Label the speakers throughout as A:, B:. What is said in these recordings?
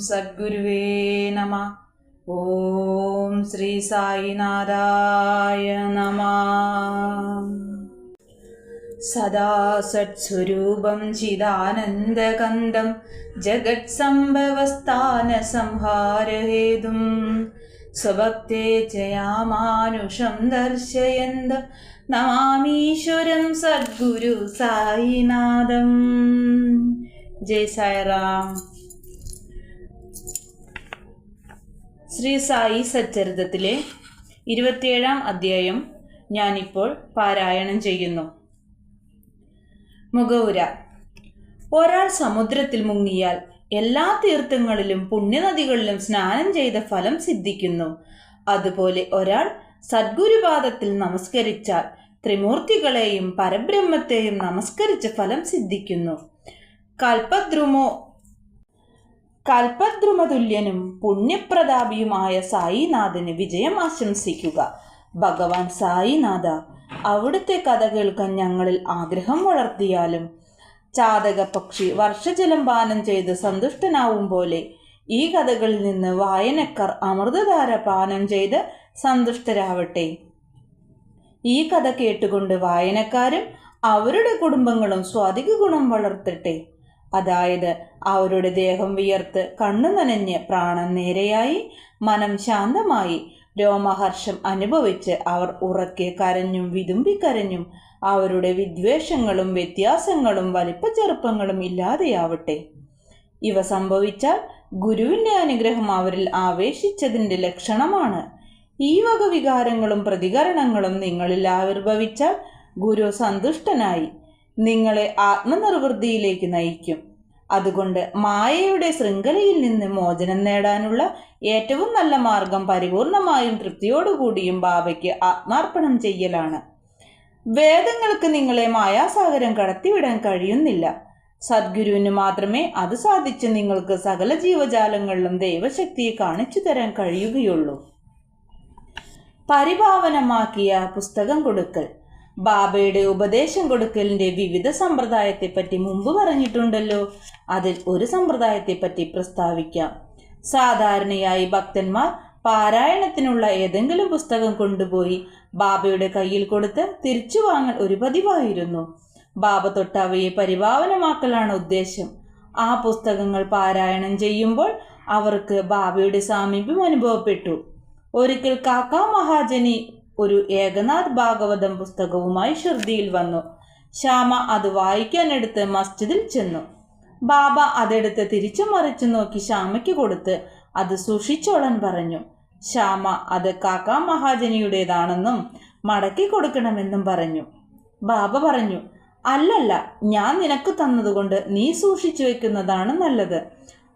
A: സദ്ഗുരുവേ നമ. ഓം ശ്രീ സായിനാഥായ നമ. സദാ സത്സ്വരൂപം ചിദാനന്ദകന്ദം ജഗത്സംഭവസ്ഥാന സംഹാരഹേതും സ്വഭക്തേ ജയാമാനുഷം ദർശയന്ത നമാമീശ്വരം സദ്ഗുരു സായിനാഥം. ജയ് സായിറാം. ശ്രീ സായി സച്ചരിതത്തിലെ ഇരുപത്തിയേഴാം അധ്യായം ഞാനിപ്പോൾ പാരായണം ചെയ്യുന്നു. മുഖവുര. ഒരാൾ സമുദ്രത്തിൽ മുങ്ങിയാൽ എല്ലാ തീർത്ഥങ്ങളിലും പുണ്യനദികളിലും സ്നാനം ചെയ്ത ഫലം സിദ്ധിക്കുന്നു. അതുപോലെ ഒരാൾ സദ്ഗുരുപാദത്തിൽ നമസ്കരിച്ചാൽ ത്രിമൂർത്തികളെയും പരബ്രഹ്മത്തെയും നമസ്കരിച്ച ഫലം സിദ്ധിക്കുന്നു. കൽപദ്രുമോ കൽപദ്രുമതുല്യനും പുണ്യപ്രതാപിയുമായ സായിനാഥന് വിജയം ആശംസിക്കുക. ഭഗവാൻ സായിനാഥ അവിടുത്തെ കഥ കേൾക്കാൻ ഞങ്ങളിൽ ആഗ്രഹം വളർത്തിയാലും ചാതക പക്ഷി വർഷജലം പാനം ചെയ്ത് സന്തുഷ്ടനാവും പോലെ ഈ കഥകളിൽ നിന്ന് വായനക്കാർ അമൃതധാര പാനം ചെയ്ത് സന്തുഷ്ടരാവട്ടെ. ഈ കഥ കേട്ടുകൊണ്ട് വായനക്കാരും അവരുടെ കുടുംബങ്ങളും സ്വാധിക ഗുണം വളർത്തട്ടെ. അതായത് അവരുടെ ദേഹം വിയർത്ത് കണ്ണു നനഞ്ഞ് പ്രാണൻ നേരെയായി മനം ശാന്തമായി. രോമഹർഷം അനുഭവിച്ച് അവർ ഉറക്കെ കരഞ്ഞും വിതുമ്പിക്കരഞ്ഞും അവരുടെ വിദ്വേഷങ്ങളും വ്യത്യാസങ്ങളും വലിപ്പച്ചെറുപ്പങ്ങളും ഇല്ലാതെയാവട്ടെ. ഇവ സംഭവിച്ചാൽ ഗുരുവിന്റെ അനുഗ്രഹം അവരിൽ ആവേശിച്ചതിന്റെ ലക്ഷണമാണ്. ഈ വക വികാരങ്ങളും പ്രതികരണങ്ങളും നിങ്ങളിൽ ആവിർഭവിച്ചാൽ ഗുരു സന്തുഷ്ടനായി. നിങ്ങളെ ആത്മനിർവൃത്തിയിലേക്ക് നയിക്കും. അതുകൊണ്ട് മായയുടെ ശൃംഖലയിൽ നിന്ന് മോചനം നേടാനുള്ള ഏറ്റവും നല്ല മാർഗം പരിപൂർണമായും തൃപ്തിയോടുകൂടിയും ബാബയ്ക്ക് ആത്മാർപ്പണം ചെയ്യലാണ്. വേദങ്ങൾക്ക് നിങ്ങളെ മായാസാഗരം കടത്തിവിടാൻ കഴിയുന്നില്ല. സദ്ഗുരുവിന് മാത്രമേ അത് സാധിച്ച് നിങ്ങൾക്ക് സകല ജീവജാലങ്ങളിലും ദൈവശക്തിയെ കാണിച്ചു തരാൻ കഴിയുകയുള്ളൂ. പരിഭാവനമാക്കിയ പുസ്തകം കൊടുക്കൽ. ബാബയുടെ ഉപദേശം കൊടുക്കലിന്റെ വിവിധ സമ്പ്രദായത്തെപ്പറ്റി മുമ്പ് പറഞ്ഞിട്ടുണ്ടല്ലോ. അതിൽ ഒരു സമ്പ്രദായത്തെപ്പറ്റി പ്രസ്താവിക്കാം. സാധാരണയായി ഭക്തന്മാർ പാരായണത്തിനുള്ള ഏതെങ്കിലും പുസ്തകം കൊണ്ടുപോയി ബാബയുടെ കയ്യിൽ കൊടുത്ത് തിരിച്ചു വാങ്ങൽ ഒരു പതിവായിരുന്നു. ബാബ തൊട്ട് അവയെ പരിഭാവനമാക്കലാണ് ഉദ്ദേശം. ആ പുസ്തകങ്ങൾ പാരായണം ചെയ്യുമ്പോൾ അവർക്ക് ബാബയുടെ സാമീപ്യം അനുഭവപ്പെട്ടു. ഒരിക്കൽ കാക്കാ മഹാജനി ഒരു ഏകനാഥ് ഭാഗവതം പുസ്തകവുമായി ഷിർദിയിൽ വന്നു. ശ്യാമ അത് വായിക്കാനെടുത്ത് മസ്ജിദിൽ ചെന്നു. ബാബ അതെടുത്ത് തിരിച്ചു മറിച്ചു നോക്കി ശ്യാമയ്ക്ക് കൊടുത്ത് അത് സൂക്ഷിച്ചോളൻ പറഞ്ഞു. ശ്യാമ അത് കാക്കാ മഹാജനിയുടേതാണെന്നും മടക്കി കൊടുക്കണമെന്നും പറഞ്ഞു. ബാബ പറഞ്ഞു അല്ലല്ല ഞാൻ നിനക്ക് തന്നതുകൊണ്ട് നീ സൂക്ഷിച്ചു വെക്കുന്നതാണ് നല്ലത്.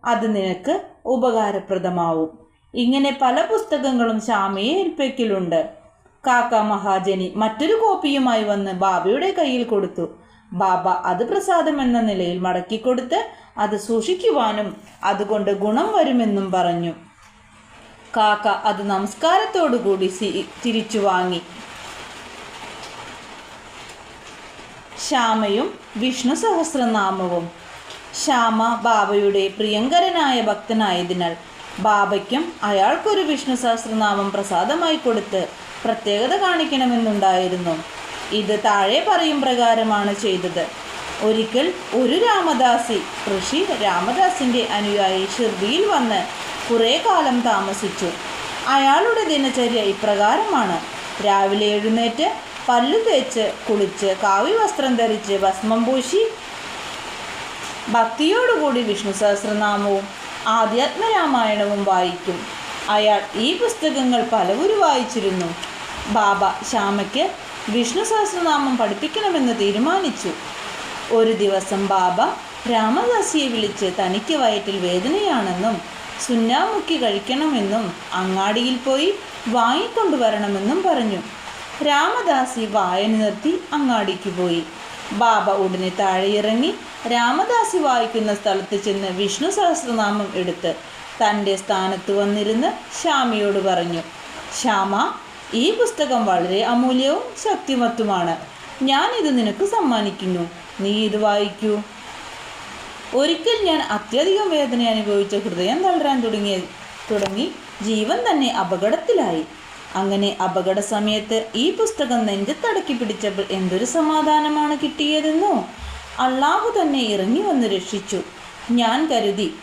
A: അത് നിനക്ക് ഉപകാരപ്രദമാവും. ഇങ്ങനെ പല പുസ്തകങ്ങളും ശ്യാമയെ ഏൽപ്പിക്കലുണ്ട്. കാക്ക മഹാജനി മറ്റൊരു കോപ്പിയുമായി വന്ന് ബാബയുടെ കയ്യിൽ കൊടുത്തു. ബാബ അത് പ്രസാദം എന്ന നിലയിൽ മടക്കിക്കൊടുത്ത് അത് സൂക്ഷിക്കുവാനും അതുകൊണ്ട് ഗുണം വരുമെന്നും പറഞ്ഞു. കാക്ക അത് നമസ്കാരത്തോടുകൂടി തിരിച്ചു വാങ്ങി. ശ്യാമയും വിഷ്ണു സഹസ്രനാമവും. ശ്യാമ ബാബയുടെ പ്രിയങ്കരനായ ഭക്തനായതിനാൽ ബാബയ്ക്കും അയാൾക്കൊരു വിഷ്ണു സഹസ്രനാമം പ്രസാദമായി കൊടുത്ത് പ്രത്യേകത കാണിക്കണമെന്നുണ്ടായിരുന്നു. ഇത് താഴെ പറയും പ്രകാരമാണ് ചെയ്തത്. ഒരിക്കൽ ഒരു രാമദാസി ഋഷി രാമദാസിന്റെ അനുയായി ഷിർദിയിൽ വന്ന് കുറേ കാലം താമസിച്ചു. അയാളുടെ ദിനചര്യ ഇപ്രകാരമാണ്. രാവിലെ എഴുന്നേറ്റ് പല്ലു തേച്ച് കുളിച്ച് കാവ്യ വസ്ത്രം ധരിച്ച് ഭസ്മം പൂശി ഭക്തിയോടുകൂടി വിഷ്ണു സഹസ്രനാമവും ആധ്യാത്മരാമായണവും വായിക്കും. അയാൾ ഈ പുസ്തകങ്ങൾ പലവരും വായിച്ചിരുന്നു. ബാബ ശ്യാമയ്ക്ക് വിഷ്ണു സഹസ്രനാമം പഠിപ്പിക്കണമെന്ന് തീരുമാനിച്ചു. ഒരു ദിവസം ബാബ രാമദാസിയെ വിളിച്ച് തനിക്ക് വയറ്റിൽ വേദനയാണെന്നും സുന്നാമുക്കി കഴിക്കണമെന്നും അങ്ങാടിയിൽ പോയി വാങ്ങിക്കൊണ്ടുവരണമെന്നും പറഞ്ഞു. രാമദാസി വായന നിർത്തി അങ്ങാടിക്ക് പോയി. ബാബ ഉടനെ താഴെയിറങ്ങി രാമദാസി വായിക്കുന്ന സ്ഥലത്ത് ചെന്ന് വിഷ്ണു സഹസ്രനാമം എടുത്ത് തന്റെ സ്ഥാനത്ത് വന്നിരുന്ന് ശ്യാമയോട് പറഞ്ഞു ശ്യാമ ഈ പുസ്തകം വളരെ അമൂല്യവും ശക്തിമത്തുമാണ്. ഞാൻ ഇത് നിനക്ക് സമ്മാനിക്കുന്നു. നീ ഇത് വായിക്കൂ. ഒരിക്കൽ ഞാൻ അത്യധികം വേദന അനുഭവിച്ച ഹൃദയം തളരാൻ തുടങ്ങിയ തുടങ്ങി ജീവൻ തന്നെ അപകടത്തിലായി. അങ്ങനെ അപകട സമയത്ത് ഈ പുസ്തകം നെഞ്ചത്തടക്കി പിടിച്ചപ്പോൾ എന്തൊരു സമാധാനമാണ് കിട്ടിയതെന്നോ? അള്ളാഹു തന്നെ ഇറങ്ങി വന്ന് രക്ഷിച്ചു. ഞാൻ കരുതി.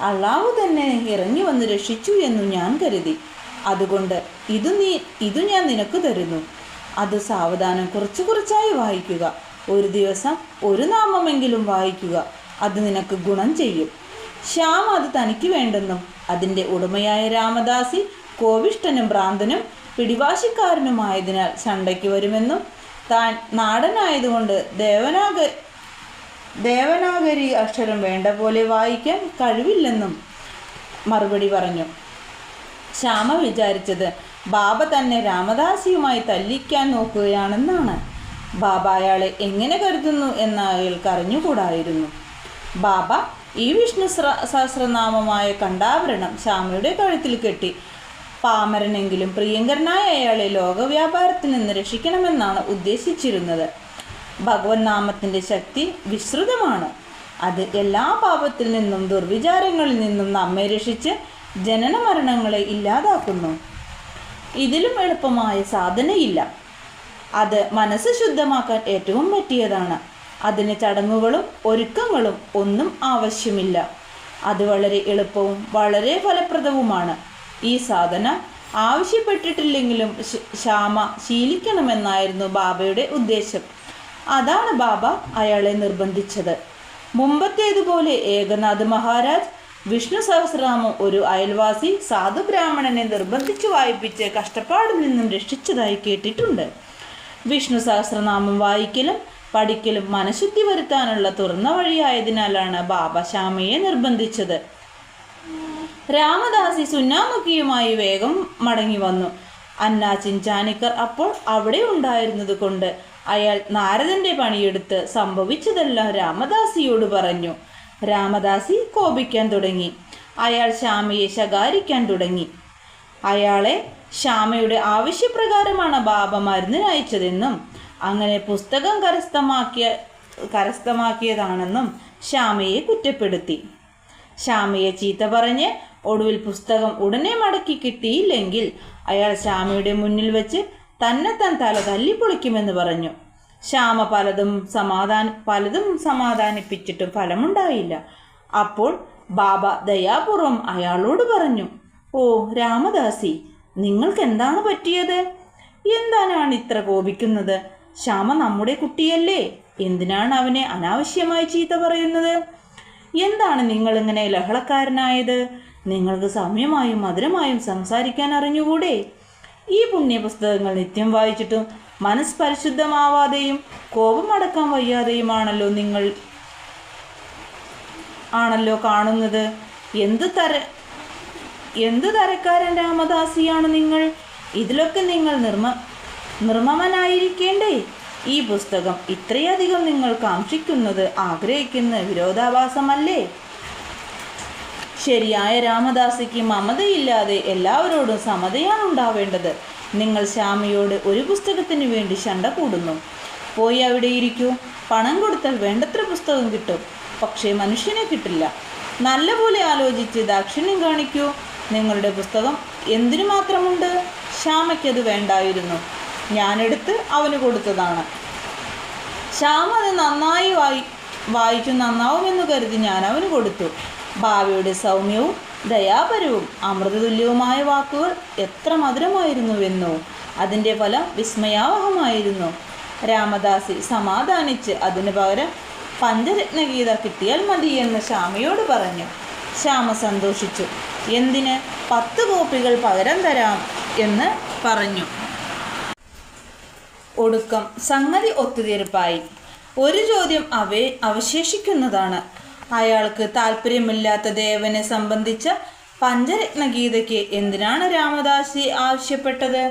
A: അള്ളാഹു തന്നെ ഇറങ്ങി വന്ന് രക്ഷിച്ചു എന്നു ഞാൻ കരുതി. അതുകൊണ്ട് ഇത് നീ ഇത് ഞാൻ നിനക്ക് തരുന്നു. അത് സാവധാനം കുറച്ചു കുറച്ചായി വായിക്കുക. ഒരു ദിവസം ഒരു നാമമെങ്കിലും വായിക്കുക. അത് നിനക്ക് ഗുണം ചെയ്യും. ശ്യാം അത് തനിക്ക് വേണ്ടെന്നും അതിന്റെ ഉടമയായ രാമദാസി കോവിഷ്ടനും ഭ്രാന്തനും പിടിവാശിക്കാരനുമായതിനാൽ ചണ്ടയ്ക്ക് വരുമെന്നും താൻ നാടനായതുകൊണ്ട് ദേവനാഗ ദേവനാഗരി അക്ഷരം വേണ്ട പോലെ വായിക്കാൻ കഴിവില്ലെന്നും മറുപടി പറഞ്ഞു. ശ്യാമ വിചാരിച്ചത് ബാബ തന്നെ രാമദാസിയുമായി തല്ലിക്കാൻ നോക്കുകയാണെന്നാണ്. ബാബ അയാളെ എങ്ങനെ കരുതുന്നു എന്ന് അയാൾക്ക് അറിഞ്ഞുകൂടായിരുന്നു ബാബ ഈ വിഷ്ണു സ്ര- സഹസ്രനാമമായ കണ്ടാവരണം ശ്യാമയുടെ കഴുത്തിൽ കെട്ടി. പാമരനെങ്കിലും പ്രിയങ്കരനായ അയാളെ ലോകവ്യാപാരത്തിൽ നിന്ന് രക്ഷിക്കണമെന്നാണ് ഉദ്ദേശിച്ചിരുന്നത്. ഭഗവൻ നാമത്തിന്റെ ശക്തി വിശ്രുതമാണ്. അത് എല്ലാ പാപത്തിൽ നിന്നും ദുർവിചാരങ്ങളിൽ നിന്നും നമ്മെ രക്ഷിച്ച് ജനന മരണങ്ങളെ ഇല്ലാതാക്കുന്നു. ഇതിലും എളുപ്പമായ സാധനയില്ല. അത് മനസ്സ് ശുദ്ധമാക്കാൻ ഏറ്റവും പറ്റിയതാണ്. അതിന് ചടങ്ങുകളും ഒരുക്കങ്ങളും ഒന്നും ആവശ്യമില്ല. അത് വളരെ എളുപ്പവും വളരെ ഫലപ്രദവുമാണ്. ഈ സാധന ആവശ്യപ്പെട്ടിട്ടില്ലെങ്കിലും ശ്യാമ ശീലിക്കണമെന്നായിരുന്നു ബാബയുടെ ഉദ്ദേശം. അതാണ് ബാബ അയാളെ നിർബന്ധിച്ചത്. മുമ്പത്തേതുപോലെ ഏകനാഥ് മഹാരാജ് വിഷ്ണു സഹസ്രനാമം ഒരു അയൽവാസി സാധു ബ്രാഹ്മണനെ നിർബന്ധിച്ചു വായിപ്പിച്ച് കഷ്ടപ്പാടിൽ നിന്നും രക്ഷിച്ചതായി കേട്ടിട്ടുണ്ട്. വിഷ്ണു സഹസ്രനാമം വായിക്കലും പഠിക്കലും മനഃശുദ്ധി വരുത്താനുള്ള തുറന്ന വഴിയായതിനാലാണ് ബാബ ശ്യാമയെ നിർബന്ധിച്ചത്. രാമദാസി സുന്നാമുഖിയുമായി വേഗം മടങ്ങി വന്നു. അന്ന ചിഞ്ചാനിക്കർ അപ്പോൾ അവിടെ ഉണ്ടായിരുന്നത് കൊണ്ട് അയാൾ നാരദന്റെ പണിയെടുത്ത് സംഭവിച്ചതെല്ലാം രാമദാസിയോട് പറഞ്ഞു. രാമദാസി കോപിക്കാൻ തുടങ്ങി. അയാൾ ശ്യാമയെ ശകാരിക്കാൻ തുടങ്ങി. അയാളെ ശ്യാമയുടെ ആവശ്യപ്രകാരമാണ് ബാബ മരുന്നിന് അയച്ചതെന്നും അങ്ങനെ പുസ്തകം കരസ്ഥമാക്കിയ കരസ്ഥമാക്കിയതാണെന്നും ശ്യാമയെ കുറ്റപ്പെടുത്തി. ശ്യാമയെ ചീത്ത പറഞ്ഞ് ഒടുവിൽ പുസ്തകം ഉടനെ മടക്കി കിട്ടിയില്ലെങ്കിൽ അയാൾ ശ്യാമയുടെ മുന്നിൽ വെച്ച് തന്നെ തൻ തല തല്ലിപ്പൊളിക്കുമെന്ന് പറഞ്ഞു. ശ്യാമ പലതും സമാധാന പലതും സമാധാനിപ്പിച്ചിട്ടും ഫലമുണ്ടായില്ല. അപ്പോൾ ബാബ ദയാപൂർവം അയാളോട് പറഞ്ഞു ഓ രാമദാസി നിങ്ങൾക്ക് എന്താണ് പറ്റിയത്? എന്തിനാണ് ഇത്ര കോപിക്കുന്നത്? ശ്യാമ നമ്മുടെ കുട്ടിയല്ലേ എന്തിനാണ് അവനെ അനാവശ്യമായി ചീത്ത പറയുന്നത്? എന്താണ് നിങ്ങൾ ഇങ്ങനെ ലഹളക്കാരനായത്? നിങ്ങൾക്ക് സൗമ്യമായും മധുരമായും സംസാരിക്കാൻ അറിഞ്ഞുകൂടെ? ഈ പുണ്യപുസ്തകങ്ങൾ നിത്യം വായിച്ചിട്ടും മനസ്സ് പരിശുദ്ധമാവാതെയും കോപം കോപമടക്കാൻ വയ്യാതെയുമാണല്ലോ നിങ്ങൾ ആണല്ലോ കാണുന്നത്. എന്ത് തര എന്ത് തരക്കാരൻ രാമദാസിയാണ് നിങ്ങൾ? ഇതിലൊക്കെ നിങ്ങൾ നിർമ്മ നിർമ്മമനായിരിക്കേണ്ടേ? ഈ പുസ്തകം ഇത്രയധികം നിങ്ങൾ കാക്ഷിക്കുന്നത് ആഗ്രഹിക്കുന്ന വിരോധാഭാസമല്ലേ? ശരിയായ രാമദാസിക്ക് മമതയില്ലാതെ എല്ലാവരോടും സമതയാണ് ഉണ്ടാവേണ്ടത്. നിങ്ങൾ ശ്യാമയോട് ഒരു പുസ്തകത്തിന് വേണ്ടി ശണ്ട കൂടുന്നു. പോയി അവിടെ ഇരിക്കൂ. പണം കൊടുത്താൽ വേണ്ടത്ര പുസ്തകം കിട്ടും. പക്ഷേ മനുഷ്യനെ കിട്ടില്ല. നല്ലപോലെ ആലോചിച്ച് ദാക്ഷിണ്യം കാണിക്കൂ. നിങ്ങളുടെ പുസ്തകം എന്തിനു മാത്രമുണ്ട്? ശ്യാമയ്ക്കത് വേണ്ടായിരുന്നു. ഞാനെടുത്ത് അവന് കൊടുത്തതാണ്. ശ്യാമ അത് നന്നായി വായി വായിച്ചു നന്നാവുമെന്ന് കരുതി ഞാൻ അവന് കൊടുത്തു. ഭാവിയുടെ സൗമ്യവും ദയാപരവും അമൃതതുല്യവുമായ വാക്കുകൾ എത്ര മധുരമായിരുന്നുവെന്നോ അതിന്റെ ഫലം വിസ്മയാവഹമായിരുന്നു. രാമദാസി സമാധാനിച്ച് അതിനു പകരം പഞ്ചരത്നഗീത കിട്ടിയാൽ മതി എന്ന് ശ്യാമയോട് പറഞ്ഞു. ശ്യാമ സന്തോഷിച്ചു. എന്തിന്? പത്ത് കോപ്പികൾ പകരം തരാം എന്ന് പറഞ്ഞു. ഒടുക്കം സംഗതി ഒത്തുതീർപ്പായി. ഒരു ചോദ്യം അവേ അവശേഷിക്കുന്നതാണ്. അയാൾക്ക് താല്പര്യമില്ലാത്ത ദേവനെ സംബന്ധിച്ച പഞ്ചരത്ന ഗീതയ്ക്ക് എന്തിനാണ് രാമദാസി ആവശ്യപ്പെട്ടത്?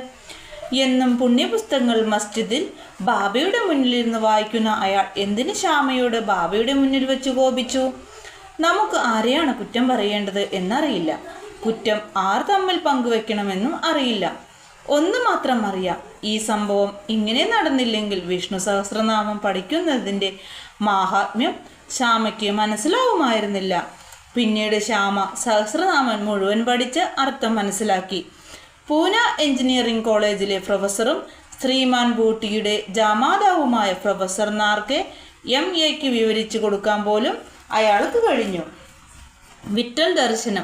A: എന്നും പുണ്യപുസ്തകങ്ങൾ മസ്ജിദിൽ ബാബയുടെ മുന്നിലിരുന്ന് വായിക്കുന്ന അയാൾ എന്തിന് ശ്യാമയോട് ബാബയുടെ മുന്നിൽ വെച്ച് കോപിച്ചു? നമുക്ക് ആരെയാണ് കുറ്റം പറയേണ്ടത് എന്നറിയില്ല. കുറ്റം ആർ തമ്മിൽ പങ്കുവെക്കണമെന്നും അറിയില്ല. ഒന്ന് മാത്രം അറിയാം ഈ സംഭവം ഇങ്ങനെ നടന്നില്ലെങ്കിൽ വിഷ്ണു സഹസ്രനാമം പഠിക്കുന്നതിന്റെ മാഹാത്മ്യം ശ്യാമയ്ക്ക് മനസ്സിലാവുമായിരുന്നില്ല. പിന്നീട് ശ്യാമ സഹസ്രനാമൻ മുഴുവൻ പഠിച്ച് അർത്ഥം മനസ്സിലാക്കി. പൂന എഞ്ചിനീയറിംഗ് കോളേജിലെ പ്രൊഫസറും ശ്രീമാൻ ബൂട്ടിയുടെ ജാമാതാവുമായ പ്രൊഫസർ നാർക്ക് എം എക്ക് വിവരിച്ചു കൊടുക്കാൻ പോലും അയാൾക്ക് കഴിഞ്ഞു. വിറ്റൽ ദർശനം.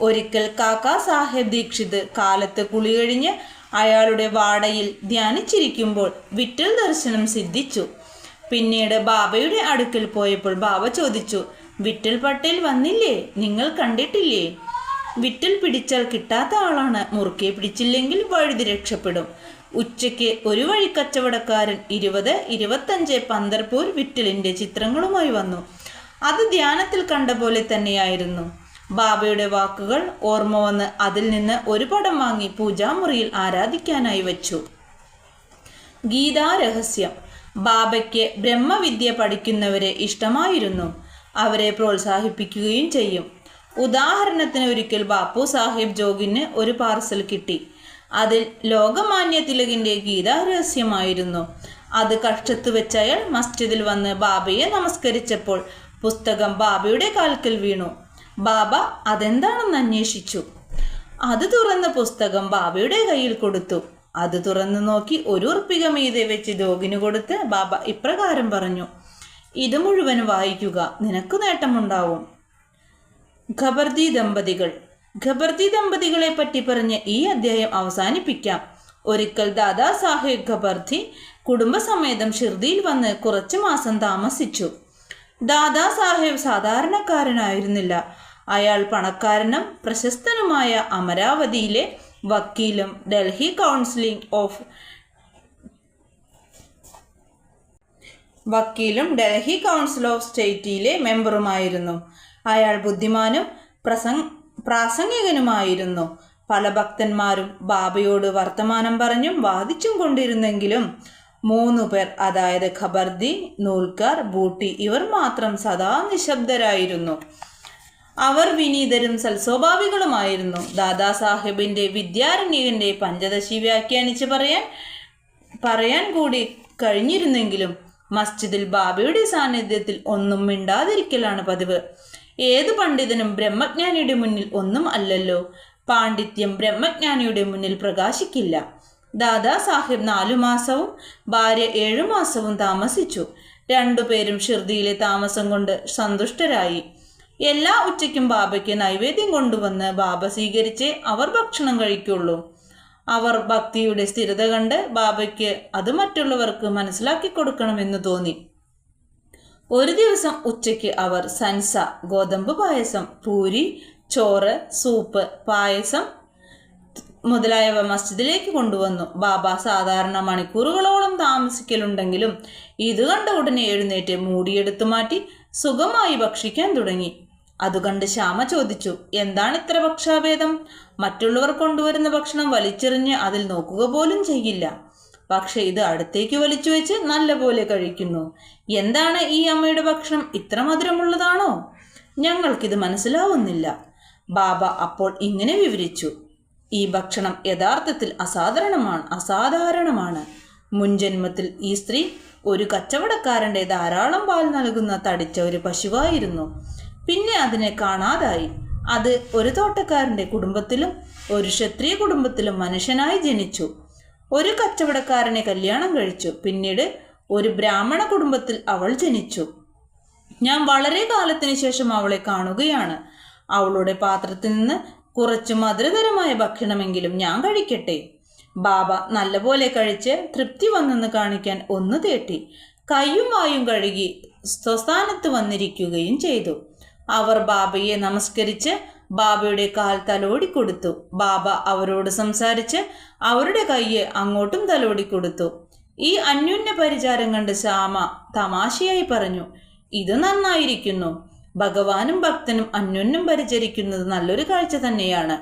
A: ഒരിക്കൽ കാക്കാ സാഹേബ് ദീക്ഷിത് കാലത്ത് കുളി കഴിഞ്ഞ് അയാളുടെ വാടയിൽ ധ്യാനിച്ചിരിക്കുമ്പോൾ വിറ്റൽ ദർശനം സിദ്ധിച്ചു. പിന്നീട് ബാബയുടെ അടുക്കൽ പോയപ്പോൾ ബാബ ചോദിച്ചു വിറ്റൽ പട്ടേൽ വന്നില്ലേ? നിങ്ങൾ കണ്ടിട്ടില്ലേ? വിറ്റൽ പിടിച്ചാൽ കിട്ടാത്ത ആളാണ്. മുറുക്കെ പിടിച്ചില്ലെങ്കിൽ വഴുതി രക്ഷപ്പെടും. ഉച്ചയ്ക്ക് ഒരു വഴി കച്ചവടക്കാരൻ ഇരുപത് ഇരുപത്തഞ്ച് പന്തർപൂർ വിറ്റലിന്റെ ചിത്രങ്ങളുമായി വന്നു. അത് ധ്യാനത്തിൽ കണ്ട പോലെ തന്നെയായിരുന്നു. ബാബയുടെ വാക്കുകൾ ഓർമ്മ വന്ന് അതിൽ നിന്ന് ഒരു പടം വാങ്ങി പൂജാമുറിയിൽ ആരാധിക്കാനായി വച്ചു. ഗീതാരഹസ്യം. ബാബയ്ക്ക് ബ്രഹ്മവിദ്യ പഠിക്കുന്നവരെ ഇഷ്ടമായിരുന്നു. അവരെ പ്രോത്സാഹിപ്പിക്കുകയും ചെയ്യും. ഉദാഹരണത്തിന് ഒരിക്കൽ ബാപ്പു സാഹിബ് ജോഗിന് ഒരു പാർസൽ കിട്ടി. അതിൽ ലോകമാന്യ തിലകിന്റെ ഗീതാരഹസ്യമായിരുന്നു അത് കഷ്ടത്ത് വെച്ചയാൾ മസ്ജിദിൽ വന്ന് ബാബയെ നമസ്കരിച്ചപ്പോൾ പുസ്തകം ബാബയുടെ കാൽക്കൽ വീണു. ബാബ അതെന്താണെന്ന് അന്വേഷിച്ചു. അത് തുറന്ന പുസ്തകം ബാബയുടെ കയ്യിൽ കൊടുത്തു. അത് തുറന്നു നോക്കി ഒരു ഉറപ്പിക മീതെ വെച്ച് ദോഗിന് കൊടുത്ത് ബാബ ഇപ്രകാരം പറഞ്ഞു ഇത് മുഴുവൻ വായിക്കുക. നിനക്ക് നേട്ടമുണ്ടാവും. ഖബർദി ദമ്പതികൾ. ഖബർദി ദമ്പതികളെ പറ്റി പറഞ്ഞ് ഈ അദ്ധ്യായം അവസാനിപ്പിക്കാം. ഒരിക്കൽ ദാദാ സാഹേബ് ഖബർദി കുടുംബസമേതം ഷിർദിയിൽ വന്ന് കുറച്ച് മാസം താമസിച്ചു. ദാദാ സാഹേബ് സാധാരണക്കാരനായിരുന്നില്ല. അയാൾ പണക്കാരനും പ്രശസ്തനുമായ അമരാവതിയിലെ വക്കീലും ഡൽഹി കൗൺസിലിംഗ് ഓഫ് വക്കീലും ഡൽഹി കൗൺസിൽ ഓഫ് സ്റ്റേറ്റിലെ മെമ്പറുമായിരുന്നു. അയാൾ ബുദ്ധിമാനും പ്രസംഗ പ്രാസംഗികനുമായിരുന്നു. പല ഭക്തന്മാരും ബാബയോട് വർത്തമാനം പറഞ്ഞും വാദിച്ചും കൊണ്ടിരുന്നെങ്കിലും മൂന്നു പേർ അതായത് ഖബർദി നൂൽക്കാർ ബൂട്ടി ഇവർ മാത്രം സദാ നിശബ്ദരായിരുന്നു. അവർ വിനീതരും സൽസ്വഭാവികളുമായിരുന്നു. ദാദാ സാഹിബിന്റെ വിദ്യാരണ്യകന്റെ പഞ്ചദശി വ്യാഖ്യാനിച്ച് പറയാൻ പറയാൻ കൂടി കഴിഞ്ഞിരുന്നെങ്കിലും മസ്ജിദിൽ ബാബയുടെ സാന്നിധ്യത്തിൽ ഒന്നും മിണ്ടാതിരിക്കലാണ് പതിവ്. ഏത് പണ്ഡിതനും ബ്രഹ്മജ്ഞാനിയുടെ മുന്നിൽ ഒന്നും അല്ലല്ലോ. പാണ്ഡിത്യം ബ്രഹ്മജ്ഞാനിയുടെ മുന്നിൽ പ്രകാശിക്കില്ല. ദാദാ സാഹിബ് നാലു മാസവും ഭാര്യ ഏഴു മാസവും താമസിച്ചു. രണ്ടുപേരും ഷിർദിയിലെ താമസം കൊണ്ട് സന്തുഷ്ടരായി. എല്ലാ ഉച്ചയ്ക്കും ബാബയ്ക്ക് നൈവേദ്യം കൊണ്ടുവന്ന് ബാബ സ്വീകരിച്ച് അവർ ഭക്ഷണം കഴിക്കുള്ളൂ. അവർ ഭക്തിയുടെ സ്ഥിരത കണ്ട് ബാബയ്ക്ക് അത് മറ്റുള്ളവർക്ക് മനസ്സിലാക്കി കൊടുക്കണമെന്ന് തോന്നി. ഒരു ദിവസം ഉച്ചയ്ക്ക് അവർ സൻസ ഗോതമ്പ് പായസം പൂരി ചോറ് സൂപ്പ് പായസം മുതലായവ മസ്ജിദിലേക്ക് കൊണ്ടുവന്നു. ബാബ സാധാരണ മണിക്കൂറുകളോളം താമസിക്കലുണ്ടെങ്കിലും ഇത് കണ്ട ഉടനെ എഴുന്നേറ്റ് മൂടിയെടുത്തു മാറ്റി സുഖമായി ഭക്ഷിക്കാൻ തുടങ്ങി. അതുകണ്ട് ശ്യാമ ചോദിച്ചു എന്താണ് ഇത്ര പക്ഷാഭേദം? മറ്റുള്ളവർ കൊണ്ടുവരുന്ന ഭക്ഷണം വലിച്ചെറിഞ്ഞ് അതിൽ നോക്കുക പോലും ചെയ്യില്ല. പക്ഷെ ഇത് അടുത്തേക്ക് വലിച്ചു വെച്ച് നല്ലപോലെ കഴിക്കുന്നു. എന്താണ് ഈ അമ്മയുടെ ഭക്ഷണം? ഇത്ര മധുരമുള്ളതാണോ? ഞങ്ങൾക്കിത് മനസ്സിലാവുന്നില്ല. ബാബ അപ്പോൾ ഇങ്ങനെ വിവരിച്ചു ഈ ഭക്ഷണം യഥാർത്ഥത്തിൽ അസാധാരണമാണ് അസാധാരണമാണ്. മുൻജന്മത്തിൽ ഈ സ്ത്രീ ഒരു കച്ചവടക്കാരന്റെ ധാരാളം പാൽ നൽകുന്ന തടിച്ച ഒരു പശുവായിരുന്നു. പിന്നെ അതിനെ കാണാതായി. അത് ഒരു തോട്ടക്കാരന്റെ കുടുംബത്തിലും ഒരു ക്ഷത്രിയ കുടുംബത്തിലും മനുഷ്യനായി ജനിച്ചു. ഒരു കച്ചവടക്കാരനെ കല്യാണം കഴിച്ചു. പിന്നീട് ഒരു ബ്രാഹ്മണ കുടുംബത്തിൽ അവൾ ജനിച്ചു. ഞാൻ വളരെ കാലത്തിന് ശേഷം അവളെ കാണുകയാണ്. അവളുടെ പാത്രത്തിൽ നിന്ന് കുറച്ച് മധുരതരമായ ഭക്ഷണമെങ്കിലും ഞാൻ കഴിക്കട്ടെ. ബാബ നല്ലപോലെ കഴിച്ച് തൃപ്തി വന്നെന്ന് കാണിക്കാൻ ഒന്ന് തേട്ടി. കയ്യും വായും കഴുകി സ്വസ്ഥാനത്ത് വന്നിരിക്കുകയും ചെയ്തു. അവർ ബാബയെ നമസ്കരിച്ച് ബാബയുടെ കാൽ തലോടി കൊടുത്തു. ബാബ അവരോട് സംസാരിച്ച് അവരുടെ കയ്യെ അങ്ങോട്ടും തലോടി കൊടുത്തു. ഈ അന്യോന്യ പരിചാരം കണ്ട് ശ്യാമ തമാശയായി പറഞ്ഞു ഇത് നന്നായിരിക്കുന്നു. ഭഗവാനും ഭക്തനും അന്യോന്യം പരിചരിക്കുന്നത് നല്ലൊരു കാഴ്ച തന്നെയാണ്.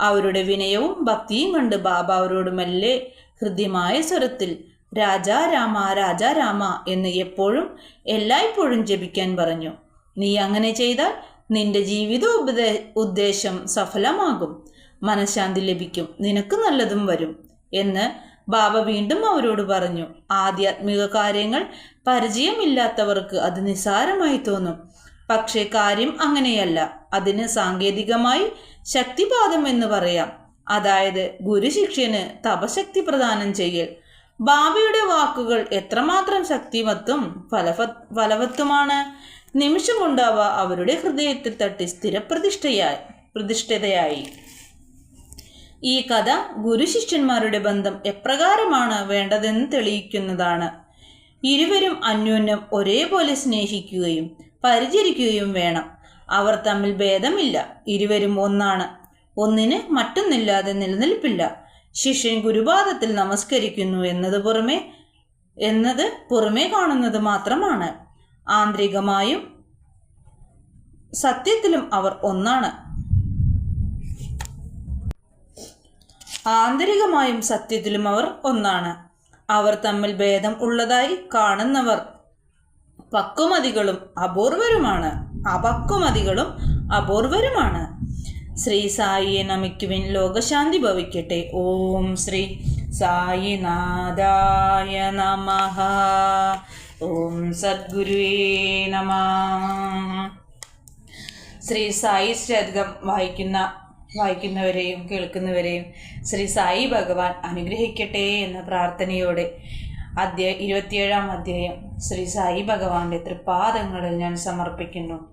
A: അവരുടെ വിനയവും ഭക്തിയും കണ്ട് ബാബ അവരോട് മെല്ലെ ഹൃദ്യമായ സ്വരത്തിൽ രാജാ രാമ രാജാ രാമ എന്ന് എപ്പോഴും എല്ലായ്പ്പോഴും ജപിക്കാൻ പറഞ്ഞു. നീ അങ്ങനെ ചെയ്താൽ നിന്റെ ജീവിത ഉപദേ ഉദ്ദേശം സഫലമാകും. മനഃശാന്തി ലഭിക്കും. നിനക്ക് നല്ലതും വരും എന്ന് ബാബ വീണ്ടും അവരോട് പറഞ്ഞു. ആധ്യാത്മിക കാര്യങ്ങൾ പരിചയമില്ലാത്തവർക്ക് അത് നിസാരമായി തോന്നും. പക്ഷേ കാര്യം അങ്ങനെയല്ല. അതിന് സാങ്കേതികമായി ശക്തിപാദം എന്ന് പറയാം. അതായത് ഗുരുശിഷ്യന് തപശക്തി പ്രദാനം ചെയ്യൽ. ബാബയുടെ വാക്കുകൾ എത്രമാത്രം ശക്തിമത്തും ഫലവ ഫലവത്തുമാണ്? നിമിഷം കൊണ്ടാവ അവരുടെ ഹൃദയത്തിൽ തട്ടി സ്ഥിരപ്രതിഷ്ഠയായി പ്രതിഷ്ഠിതയായി. ഈ കഥ ഗുരുശിഷ്യന്മാരുടെ ബന്ധം എപ്രകാരമാണ് വേണ്ടതെന്ന് തെളിയിക്കുന്നതാണ്. ഇരുവരും അന്യോന്യം ഒരേപോലെ സ്നേഹിക്കുകയും പരിചരിക്കുകയും വേണം. അവർ തമ്മിൽ ഭേദമില്ല. ഇരുവരും ഒന്നാണ്. ഒന്നിന് മറ്റൊന്നില്ലാതെ നിലനിൽപ്പില്ല. ശിഷ്യൻ ഗുരുപാദത്തിൽ നമസ്കരിക്കുന്നു എന്നത് പുറമെ എന്നത് പുറമേ കാണുന്നത് മാത്രമാണ്. ആന്തരികമായും സത്യത്തിലും അവർ ഒന്നാണ്. ആന്തരികമായും സത്യത്തിലും അവർ ഒന്നാണ്. അവർ തമ്മിൽ ഭേദം ഉള്ളതായി കാണുന്നവർ പക്വമതികളും അപൂർവരുമാണ്. അപക്വമതികളും അപൂർവരുമാണ്. ശ്രീ സായിയെ നമിക്കുവിൻ ലോകശാന്തി ഭവിക്കട്ടെ. ഓം ശ്രീ സായിനാഥായ നമഃ. ഓം സദ്ഗുരുവേ നമ. ശ്രീ സായി ചരിതം വായിക്കുന്ന വായിക്കുന്നവരെയും കേൾക്കുന്നവരെയും ശ്രീ സായി ഭഗവാൻ അനുഗ്രഹിക്കട്ടെ എന്ന പ്രാർത്ഥനയോടെ അധ്യായ ഇരുപത്തിയേഴാം അധ്യായം ശ്രീ സായി ഭഗവാന്റെ തൃപ്പാദങ്ങളിൽ ഞാൻ സമർപ്പിക്കുന്നു.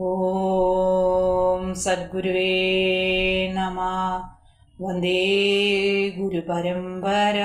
A: ഓം സദ്ഗുരുവേ നമ. വന്ദേ ഗുരുപരമ്പര.